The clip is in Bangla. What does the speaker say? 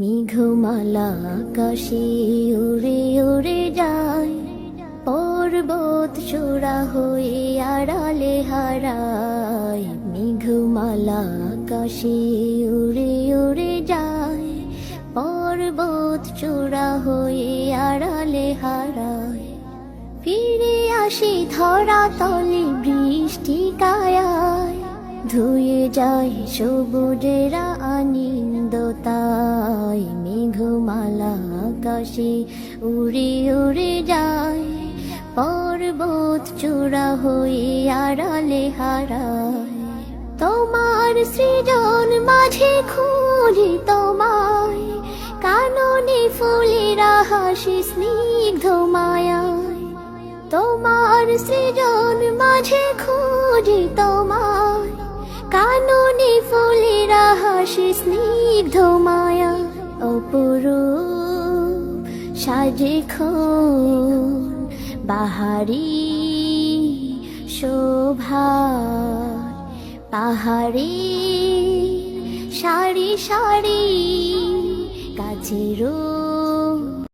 মেঘমালা আকাশে উড়ে উড়ে যায়। পর্বত চূড়া হয়ে আড়ালে হারায়। মেঘমালা আকাশে উড়ে উড়ে যায়। পর্বত চূড়া হয়ে আড়ালে হারায়। ফিরে আসি ধরা তলে বৃষ্টি কায়ায়। ধুয়ে যায় সবুজেরা আনন্দতায় মেঘমালা আকাশে উড়ে উড়ে যায়। পর্বত চূড়া হয়ে আড়ালে হারায়। তোমার সৃজন মাঝে খুঁজি তোমায়। কাননে ফুলেরা হাসি স্নিগ্ধ মায়ায়। তোমার সৃজন মাঝে খুঁজি তোমায়। কাননে ফুলেরা হাসি স্নিগ্ধ মায়া অপরূপ সাজে বাহারি শোভা পাহাড়ি সারি সারি কাছেরও